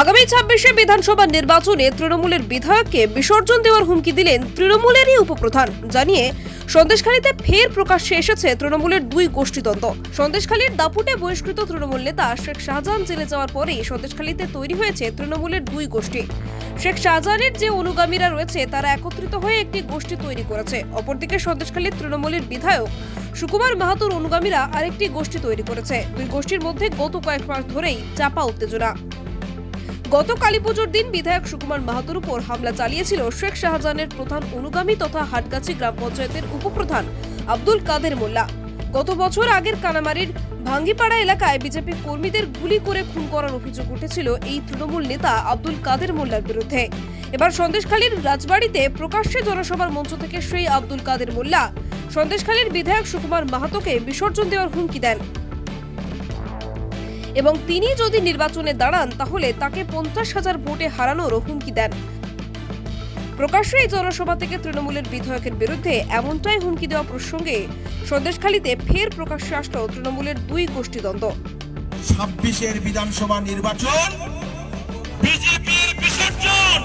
আগামী ছাব্বিশে বিধানসভা নির্বাচনে তৃণমূলের বিধায়ককে বিসর্জন দেওয়ার হুমকি দিলেন তৃণমূলেরই উপপ্রধান। জানিয়ে সন্দেশখালীতে ফের প্রকাশ্যে এসেছে তৃণমূলের দুই গোষ্ঠীদ্বন্দ্ব। সন্দেশখালীর দাপুটে বহিষ্কৃত তৃণমূল নেতা শেখ শাহজাহান জেলে যাওয়ার পরেই সন্দেশখালীতে তৈরি হয়েছে তৃণমূলের দুই গোষ্ঠী। শেখ শাহজাহানের যে অনুগামীরা রয়েছে, তারা একত্রিত হয়ে একটি গোষ্ঠী তৈরি করেছে। অপরদিকে সন্দেশখালীর তৃণমূলের বিধায়ক সুকুমার মাহাতোর অনুগামীরা আরেকটি গোষ্ঠী তৈরি করেছে। দুই গোষ্ঠীর মধ্যে গত কয়েক মাস ধরেই চাপা উত্তেজনা। গত কালীপুজোর দিন বিধায়ক সুকুমার মাহাতোর উপর হামলা চালিয়েছিল শেখ শাহজাহানের প্রধান অনুগামী তথা হাটগাছি গ্রাম পঞ্চায়েতের উপপ্রধান আব্দুল কাদের মোল্লা। গত বছর আগের কানামারির ভাঙ্গিপাড়া এলাকায় বিজেপি কর্মীদের গুলি করে খুন করার অভিযোগ উঠেছিল এই তৃণমূল নেতা আব্দুল কাদের মোল্লার বিরুদ্ধে। এবার সন্দেশখালীর রাজবাড়িতে প্রকাশ্যে জনসভার মঞ্চ থেকে সেই আব্দুল কাদের মোল্লা। সন্দেশখালীর বিধায়ক সুকুমার মাহাতোকে বিসর্জন দেওয়ার হুমকি দেন। এবং তিনি যদি নির্বাচনে দাঁড়ান, তাহলে তাকে পঞ্চাশ হাজার ভোটে হারানোর হুমকি দেন। প্রকাশ্যে এই জনসভা থেকে তৃণমূলের বিধায়কের বিরুদ্ধে এমনটাই হুমকি দেওয়া প্রসঙ্গে সন্দেশখালীতে ফের প্রকাশ্যে আসলো তৃণমূলের দুই গোষ্ঠীদ্বন্দ্ব। ছাব্বিশের বিধানসভা নির্বাচন, বিজেপির বিসর্জন,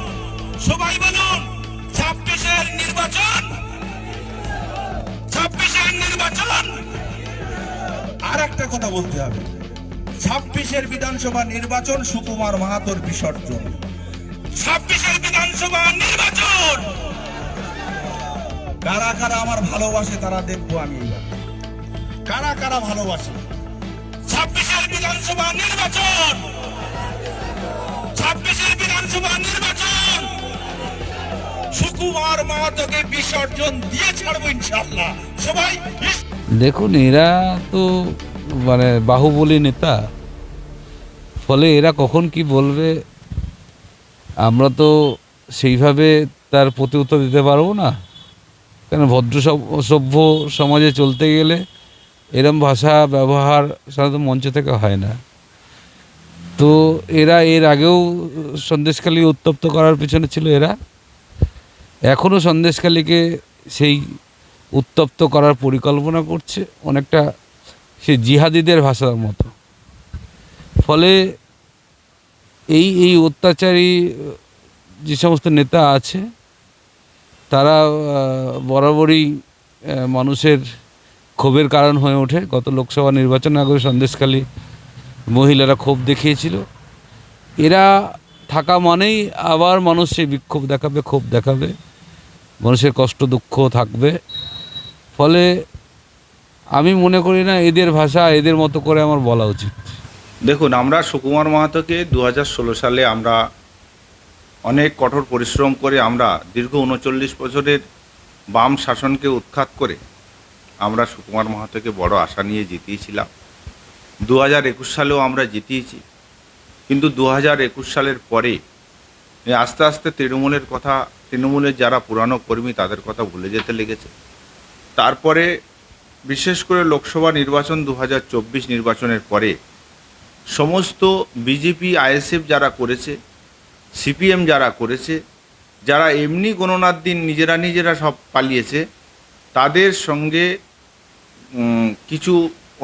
সবাই বলুন, ছাব্বিশের নির্বাচন ছাব্বিশের নির্বাচন। আর একটা কথা বলতে হবে। ছাব্বিশের বিধানসভা নির্বাচন সুকুমার মাহাতোর বিসর্জন। ছাব্বিশের বিধানসভা নির্বাচন! কারা কারা আমার ভালোবাসে তারা দেখব আমি কারা কারা ভালোবাসে? ছাব্বিশের বিধানসভা নির্বাচন! ছাব্বিশের বিধানসভা নির্বাচন! সুকুমার মাহাতোকে বিসর্জন দিয়ে ছাড়বো ইনশাল্লাহ সবাই দেখুন, এরা তো মানে বাহুবলী নেতা, ফলে এরা কখন কি বলবে, আমরা তো সেইভাবে তার প্রতি উত্তর দিতে পারব না। কেন ভদ্র সভ- সভ্য সমাজে চলতে গেলে এরম ভাষা ব্যবহার সাধারণত মঞ্চ থেকে হয় না। তো এরা এর আগেও সন্দেশখালী উত্তপ্ত করার পিছনে ছিল এরা। এখনও সন্দেশখালীকে সেই উত্তপ্ত করার পরিকল্পনা করছে। অনেকটা সে জিহাদিদের ভাষার মতো। ফলে এই এই অত্যাচারী যে সমস্ত নেতা আছে, তারা বরাবরই মানুষের ক্ষোভের কারণ হয়ে ওঠে। গত লোকসভা নির্বাচন আগে সন্দেশখালী মহিলারা ক্ষোভ দেখিয়েছিল। এরা থাকা মানেই আবার মানুষ সেই বিক্ষোভ দেখাবে, ক্ষোভ দেখাবে। মানুষের কষ্ট, দুঃখ থাকবে। ফলে আমি মনে করি না এদের ভাষা এদের মতো করে আমার বলা উচিত। দেখুন, আমরা সুকুমার মাহাতোকে দু হাজার ষোলো সালে আমরা অনেক কঠোর পরিশ্রম করে আমরা দীর্ঘ উনচল্লিশ বছরের বাম শাসনকে উৎখাত করে আমরা সুকুমার মাহাতোকে বড় আশা নিয়ে জিতিয়েছিলাম। দু হাজার একুশ সালেও আমরা জিতিয়েছি। কিন্তু দু হাজার একুশ সালের পরে আস্তে আস্তে তৃণমূলের কথা, তৃণমূলের যারা পুরানো কর্মী তাদের কথা ভুলে যেতে লেগেছে। তারপরে বিশেষ করে লোকসভা নির্বাচন দু হাজার চব্বিশ নির্বাচনের পরে সমস্ত বিজেপি, আইএসএফ যারা করেছে, সিপিএম যারা করেছে, যারা এমনি গণনার দিন নিজেরা নিজেরা সব পালিয়েছে, তাদের সঙ্গে কিছু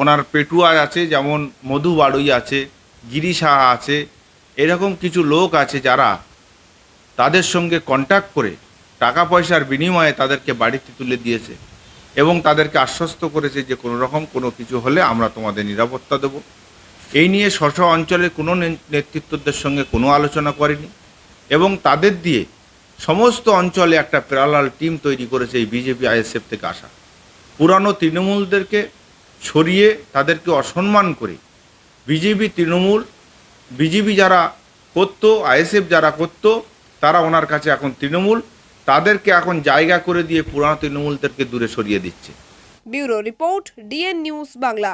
ওনার পেটুয়া আছে, যেমন মধু বাড়ুই আছে, গিরি সাহা আছে, এরকম কিছু লোক আছে যারা তাদের সঙ্গে কন্ট্যাক্ট করে টাকা পয়সার বিনিময়ে তাদেরকে বাড়িতে তুলে দিয়েছে। এবং তাদেরকে আশ্বস্ত করেছে যে কোনো রকম কোনো কিছু হলে আমরা তোমাদের নিরাপত্তা দেবো। এই নিয়ে স্ব অঞ্চলের কোনো নেতৃত্বদের সঙ্গে কোনো আলোচনা করেনি এবং তাদের দিয়ে সমস্ত অঞ্চলে একটা প্যারালাল টিম তৈরি করেছে এই বিজেপি আইএসএফ থেকে আসা। পুরানো তৃণমূলদেরকে সরিয়ে তাদেরকে অসম্মান করে বিজেপি তৃণমূল, বিজেপি যারা করতো, আইএসএফ যারা করতো, তারা ওনার কাছে এখন তৃণমূল তাদেরকে এখন জায়গা করে দিয়ে পুরানো তৃণমূলদেরকে দূরে সরিয়ে দিচ্ছে। Bureau report DN news Bangla.